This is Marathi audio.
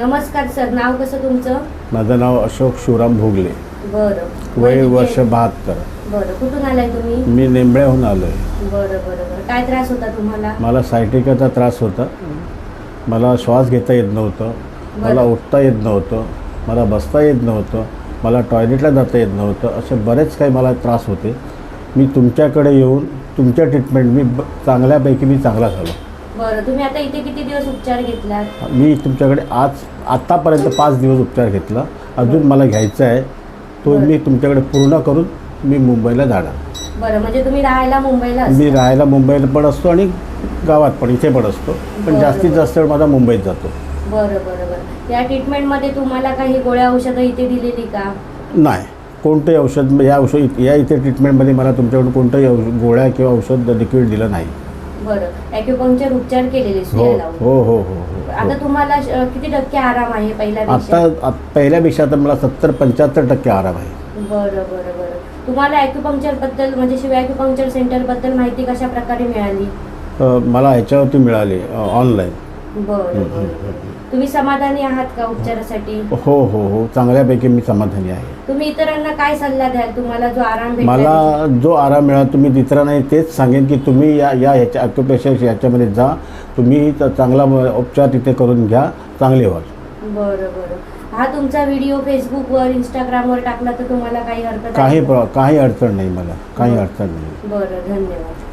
नमस्कार सर नाव कसं तुमचं? माझं नाव अशोक शिवराम भोगले. बरं. वय वर्ष? बहात्तर. बरं. कुठून आलाय तुम्ही? मी नेंबळ्याहून आलो आहे बरं बरं बरं. काय त्रास होता तुम्हाला? मला सायटिकाचा त्रास होता. मला श्वास घेता येत नव्हतं. मला. उठता येत नव्हतं. मला बसता येत नव्हतं. मला टॉयलेटला जाता येत नव्हतं. असे बरेच काही मला त्रास होते. मी तुमच्याकडे येऊन तुमच्या ट्रीटमेंट मी ब- चांगल्यापैकी मी चांगला झालो. बरं तुम्ही आता इथे किती दिवस उपचार मी तुमच्याकडे आज आत्तापर्यंत पाच दिवस उपचार घेतला. अजून मला घ्यायचा आहे. तो बरं. मी तुमच्याकडे पूर्ण करून मी मुंबईला जाणार. बरं म्हणजे तुम्ही राहायला मुंबईला असता? मी राहायला मुंबईला पण असतो आणि गावात पण इथे पण असतो. पण बरं, जास्तीत बरं. जास्त वेळ माझा मुंबईत जातो. बरं बरं बरं. या ट्रीटमेंटमध्ये तुम्हाला काही गोळ्या औषधं इथे दिलेली का? नाही. कोणतंही औषध या औषध या इथे ट्रीटमेंटमध्ये मला तुमच्याकडून कोणतंही औष- गोळ्या किंवा औषध लिक्विड दिलं नाही. बरं. ॲक्युपंक्चर उपचार केलेले हो लावून हो हो हो हो. आता तुम्हाला किती टक्के आराम आहे आता पहिल्यापेक्षा आत- पहिल्यापेक्षा तर मला सत्तर पंच्याहत्तर टक्के आराम आहे. बरं बरं बरं. तुम्हाला ॲक्युपंक्चरबद्दल म्हणजे शिव ॲक्युपंक्चर सेंटरबद्दल माहिती कशा प्रकारे मिळाली? अ, मला ह्याच्यावरती मिळाली ऑनलाईन बरं बरं. बरं. तुम्ही समाधानी आहात का उपचारासाठी? हो हो हो. चांगल्यापैकी मी समाधानी आहे. तुम्ही इतरांना काय सल्ला द्याल? तुम्हाला जो आराम भेटला मला जो आराम मिळाला तुम्ही इतरांना तेच सांगेन की तुम्ही या या ह्याच्या अक्युपेशन याच्यामध्ये जा. तुम्ही चांगला उपचार तिथे करून घ्या. चांगले व्हाल. बरं बरं. हा तुमचा व्हिडिओ फेसबुकवर इंस्टाग्रामवर टाकला तर तुम्हाला काही हरकत आहे? काही काही अडचण नाही मला. काही अडचण नाही. बरं धन्यवाद.